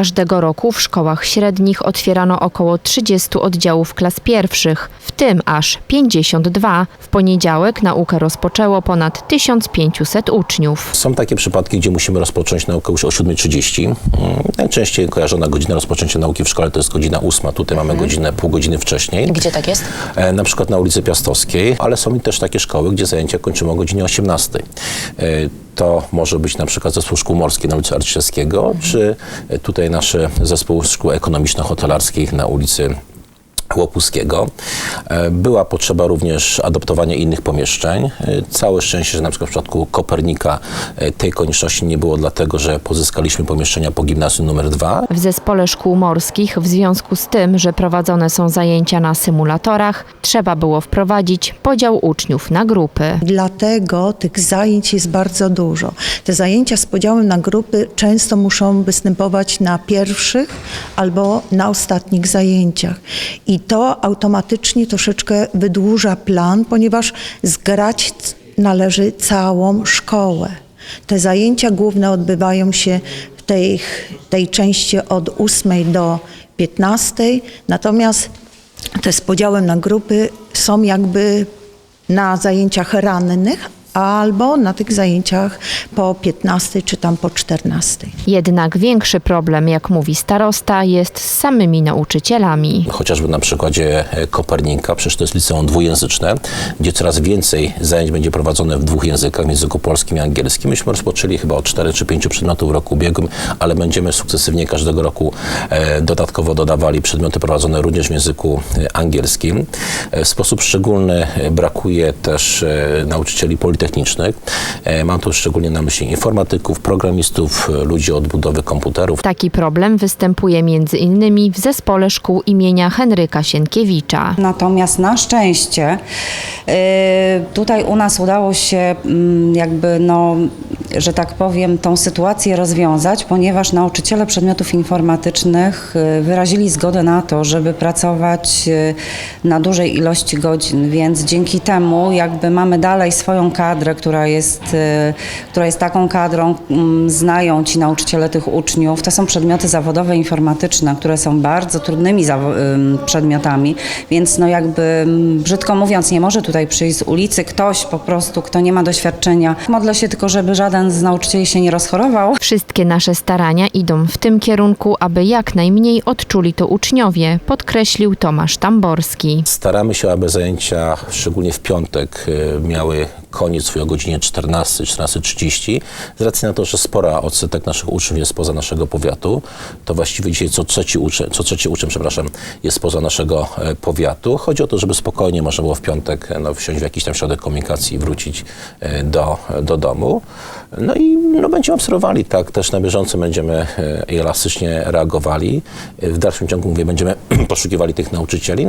Każdego roku w szkołach średnich otwierano około 30 oddziałów klas pierwszych, w tym aż 52. W poniedziałek naukę rozpoczęło ponad 1500 uczniów. Są takie przypadki, gdzie musimy rozpocząć naukę już o 7.30. Mm, Najczęściej kojarzona godzina rozpoczęcia nauki w szkole to jest godzina 8. Tutaj mamy godzinę, pół godziny wcześniej. Gdzie tak jest? E, na przykład na ulicy Piastowskiej, ale są też takie szkoły, gdzie zajęcia kończymy o godzinie 18. E, To może być na przykład zespół szkół morskich na ulicy Arciszewskiego, czy tutaj nasz zespół szkół ekonomiczno-hotelarskich na ulicy Łopuskiego. E, Była potrzeba również adoptowania innych pomieszczeń. E, Całe szczęście, że na przykład w przypadku Kopernika e, tej konieczności nie było, dlatego że pozyskaliśmy pomieszczenia po gimnazjum numer 2. W zespole szkół morskich, w związku z tym, że prowadzone są zajęcia na symulatorach, trzeba było wprowadzić podział uczniów na grupy. Dlatego tych zajęć jest bardzo dużo. Te zajęcia z podziałem na grupy często muszą występować na pierwszych albo na ostatnich zajęciach. I to automatycznie troszeczkę wydłuża plan, ponieważ zgrać należy całą szkołę. Te zajęcia główne odbywają się w tej, tej części od 8 do 15, natomiast te z podziałem na grupy są jakby na zajęciach rannych albo na tych zajęciach po 15 czy tam po 14. Jednak większy problem, jak mówi starosta, jest z samymi nauczycielami. chociażby na przykładzie e, Kopernika, przecież to jest liceum dwujęzyczne, gdzie coraz więcej zajęć będzie prowadzone w dwóch językach, w języku polskim i angielskim. Myśmy rozpoczęli chyba od 4 czy 5 przedmiotów w roku ubiegłym, ale będziemy sukcesywnie każdego roku e, dodatkowo dodawali przedmioty prowadzone również w języku e, angielskim. W sposób szczególny brakuje też nauczycieli politechnicznych. E, mam tu szczególnie na myśli informatyków, programistów, e, ludzi od budowy komputerów. Taki problem występuje między innymi w zespole szkół imienia Henryka Sienkiewicza. Natomiast na szczęście y, tutaj u nas udało się mm, jakby, no, że tak powiem, tą sytuację rozwiązać, ponieważ nauczyciele przedmiotów informatycznych y, wyrazili zgodę na to, żeby pracować y, na dużej ilości godzin, więc dzięki temu jakby mamy dalej swoją kadrę, która jest, y, która jest taką kadrą, mm, znają ci nauczyciele tych uczniów. To są przedmioty zawodowe informatyczne, które są bardzo trudnymi przedmiotami, więc no jakby mm, brzydko mówiąc, nie może tutaj przyjść z ulicy ktoś po prostu, kto nie ma doświadczenia. Modlę się tylko, żeby żaden z nauczycieli się nie rozchorował. Wszystkie nasze starania idą w tym kierunku, aby jak najmniej odczuli to uczniowie, podkreślił Tomasz Tamborski. Staramy się, aby zajęcia, szczególnie w piątek, y, miały koniec swój o godzinie 14, 14.30. Z racji na to, że spora odsetek naszych uczniów jest poza naszego powiatu, to właściwie dzisiaj co trzeci uczeń, co trzeci uczeń, przepraszam, jest poza naszego e, powiatu. Chodzi o to, żeby spokojnie można było w piątek e, no, wsiąść w jakiś tam środek komunikacji i wrócić e, do, do domu. No i no, będziemy obserwowali, tak, też na bieżąco będziemy elastycznie reagowali. W dalszym ciągu, mówię, będziemy poszukiwali tych nauczycieli.